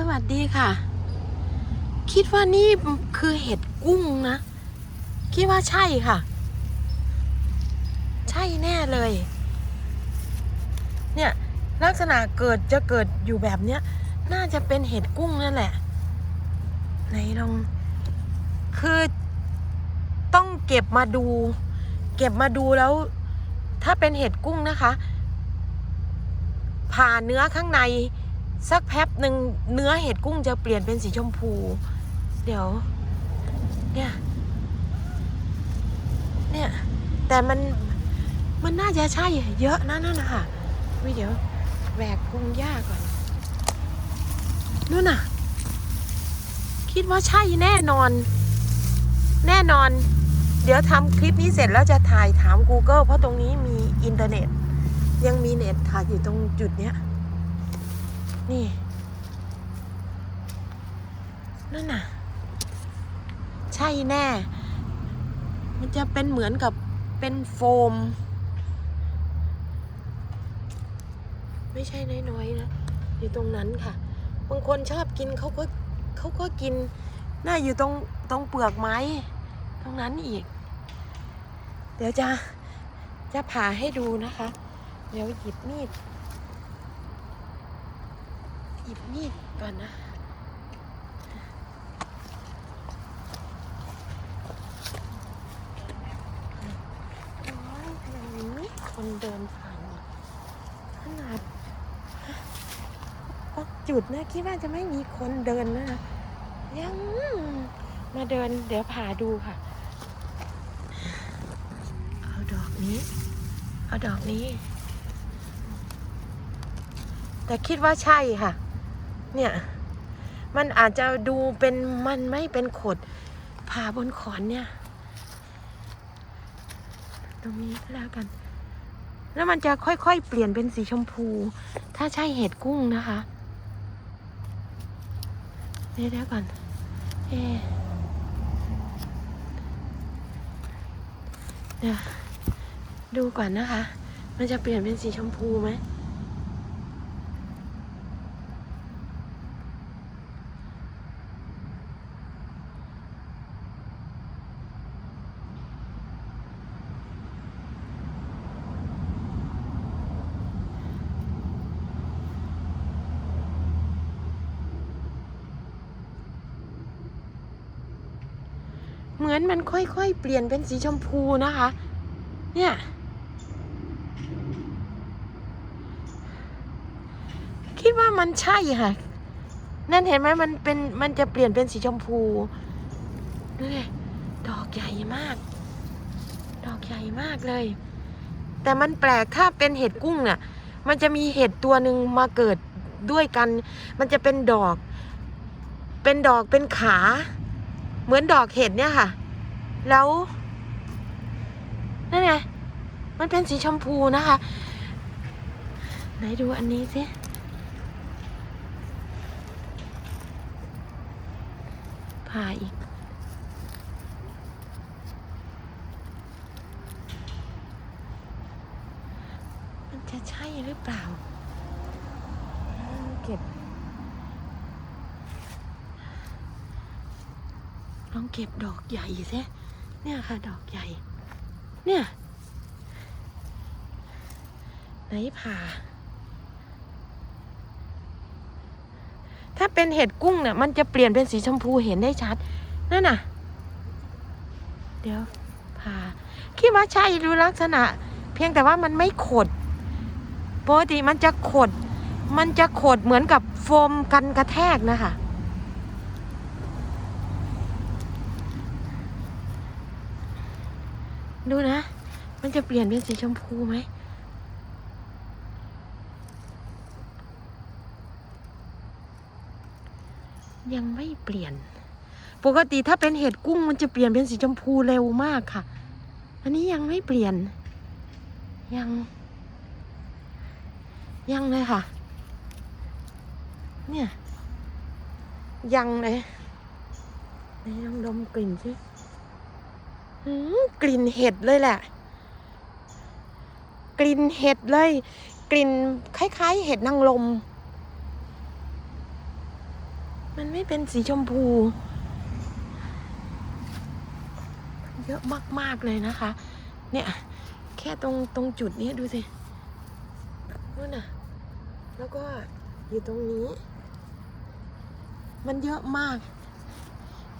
สวัสดีค่ะ คิดว่านี่คือเห็ดกุ้งนะ คิดว่าใช่ค่ะ ใช่แน่เลย เนี่ยลักษณะเกิดจะเกิดอยู่แบบเนี้ย น่าจะเป็นเห็ดกุ้งนั่นแหละไหนลอง คือต้องเก็บมาดู เก็บมาดูแล้ว ถ้าเป็นเห็ดกุ้งนะคะ ผ่าเนื้อข้างใน สักแป๊บหนึ่งเนื้อเห็ดกุ้งจะเปลี่ยนเป็นสีชมพู เดี๋ยว เนี่ย เนี่ย แต่มันมันน่าจะใช่เยอะนะนั่นนะคะวิเดี๋ยวแหวกพงหญ้าก่อนนู่นน่ะ คิดว่าใช่แน่นอน แน่นอน เดี๋ยวทำคลิปนี้เสร็จแล้วจะถ่ายถาม Google เพราะตรงนี้มีอินเทอร์เน็ต ยังมีเน็ตถ่ายอยู่ตรงจุดเนี้ย นี่ นั่นน่ะ ใช่แน่ มันจะเป็นเหมือนกับเป็นโฟม ไม่ใช่น้อยๆนะ อยู่ตรงนั้นค่ะ บางคนชอบกินเขาก็เขาก็กิน น่าอยู่ตรงตรงเปลือกไม้ ตรงนั้นอีก เดี๋ยวจะจะผ่าให้ดูนะคะ เดี๋ยวหยิบมีด ยิบมีดก่อนนะโอ้ยยังมีคนเดินผ่านอีกขนาดปักจุดนะคิดว่าจะไม่มีคนเดินนะยังมาเดินเดี๋ยวผ่าดูค่ะ เอาดอกนี้ เอาดอกนี้ แต่คิดว่าใช่ค่ะ เนี่ย มันอาจจะดูเป็นมันไม่เป็นขดผ่าบนขอนเนี่ย ตรงนี้ก็แล้วกัน แล้วมันจะค่อยๆ เปลี่ยนเป็นสีชมพู ถ้าใช่เห็ดกุ้งนะคะเดี๋ยวเดี๋ยวก่อนเอะเดี๋ยวดูก่อนนะคะ มันจะเปลี่ยนเป็นสีชมพูไหม เหมือนมันค่อยๆ เปลี่ยนเป็นสีชมพูนะคะ เนี่ย คิดว่ามันใช่ค่ะ นั่นเห็นไหมมันเป็นมันจะเปลี่ยนเป็นสีชมพูดูดิดอกใหญ่มาก ดอกใหญ่มากเลย แต่มันแปลกถ้าเป็นเห็ดกุ้งเนี่ยมันจะมีเห็ดตัวหนึ่งมาเกิดด้วยกัน มันจะเป็นดอก เป็นดอกเป็นขา เหมือนดอกเห็ดเนี่ยค่ะ แล้วนั่นไงมันเป็นสีชมพูนะคะ ไหนดูอันนี้สิผ่าอีก มันจะใช่หรือเปล่า เก็บ องเก็บดอกใหญ่สิเนี่ยค่ะ ดอกใหญ่ เนี่ย ไหนผ่า ถ้าเป็นเห็ดกุ้งเนี่ย มันจะเปลี่ยนเป็นสีชมพูเห็นได้ชัด นั่นน่ะ เดี๋ยวผ่าคิดว่าใช่ดูลักษณะ เพียงแต่ว่ามันไม่ขดปกติมันจะขด มันจะขดเหมือนกับโฟมกันกระแทกนะคะ ดูนะ มันจะเปลี่ยนเป็นสีชมพูไหม ยังไม่เปลี่ยน ปกติถ้าเป็นเห็ดกุ้งมันจะเปลี่ยนเป็นสีชมพูเร็วมากค่ะ อันนี้ยังไม่เปลี่ยน ยัง ยังเลยค่ะ เนี่ย ยังเลยไหนลองดมกลิ่นสิ กลิ่นเห็ดเลยแหละ กลิ่นเห็ดเลย กลิ่นคล้าย ๆ เห็ดนางลม มันไม่เป็นสีชมพู เยอะมาก ๆ เลยนะคะ เนี่ย แค่ตรงตรงจุดนี้ดูสินู่นน่ะ แล้วก็อยู่ตรงนี้ มันเยอะมาก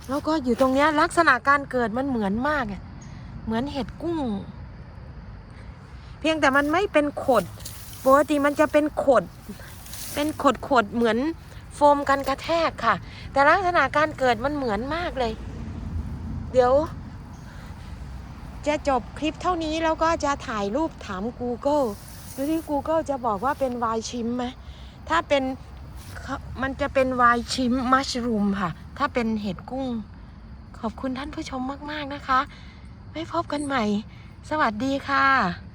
แล้วก็อยู่ตรงเนี้ยลักษณะการเกิดมันเหมือนมากอะเหมือนเห็ดกุ้ง เพียงแต่มันไม่เป็นขดปกติมันจะเป็นขด เป็นขดขดเหมือนโฟมกันกระแทกค่ะ แต่ลักษณะการเกิดมันเหมือนมากเลย เดี๋ยว จะจบคลิปเท่านี้แล้วก็จะถ่ายรูปถาม Google ดูที่ Google จะบอกว่าเป็นวายชิมไหมถ้าเป็น มันจะเป็นวายชิมมัชรูมค่ะ ถ้าเป็นเห็ดกุ้ง ขอบคุณท่านผู้ชมมาก ๆ นะคะ ไว้พบกันใหม่ สวัสดีค่ะ